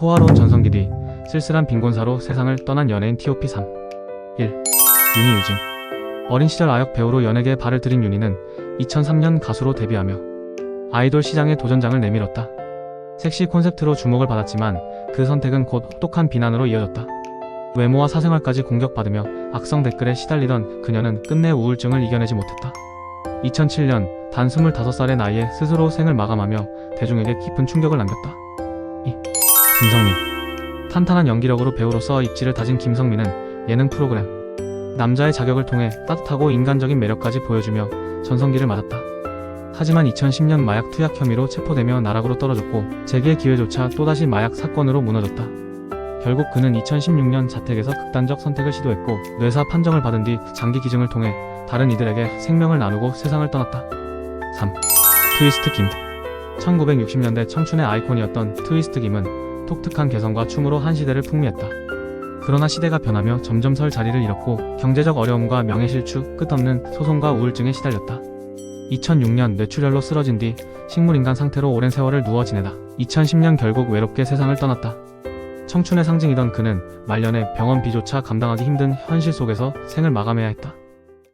호화로운 전성기 뒤 쓸쓸한 빈곤사로 세상을 떠난 연예인 T.O.P 3 1. 윤희 유진 어린 시절 아역 배우로 연예계에 발을 들인 윤희는 2003년 가수로 데뷔하며 아이돌 시장에 도전장을 내밀었다. 섹시 콘셉트로 주목을 받았지만 그 선택은 곧 혹독한 비난으로 이어졌다. 외모와 사생활까지 공격받으며 악성 댓글에 시달리던 그녀는 끝내 우울증을 이겨내지 못했다. 2007년 단 25살의 나이에 스스로 생을 마감하며 대중에게 깊은 충격을 남겼다. 2. 김성민 탄탄한 연기력으로 배우로서 입지를 다진 김성민은 예능 프로그램 남자의 자격을 통해 따뜻하고 인간적인 매력까지 보여주며 전성기를 맞았다. 하지만 2010년 마약 투약 혐의로 체포되며 나락으로 떨어졌고 재기의 기회조차 또다시 마약 사건으로 무너졌다. 결국 그는 2016년 자택에서 극단적 선택을 시도했고 뇌사 판정을 받은 뒤 장기 기증을 통해 다른 이들에게 생명을 나누고 세상을 떠났다. 3. 트위스트 김 1960년대 청춘의 아이콘이었던 트위스트 김은 독특한 개성과 춤으로 한 시대를 풍미했다. 그러나 시대가 변하며 점점 설 자리를 잃었고 경제적 어려움과 명예실추, 끝없는 소송과 우울증에 시달렸다. 2006년 뇌출혈로 쓰러진 뒤 식물인간 상태로 오랜 세월을 누워 지내다 2010년 결국 외롭게 세상을 떠났다. 청춘의 상징이던 그는 말년에 병원 비조차 감당하기 힘든 현실 속에서 생을 마감해야 했다.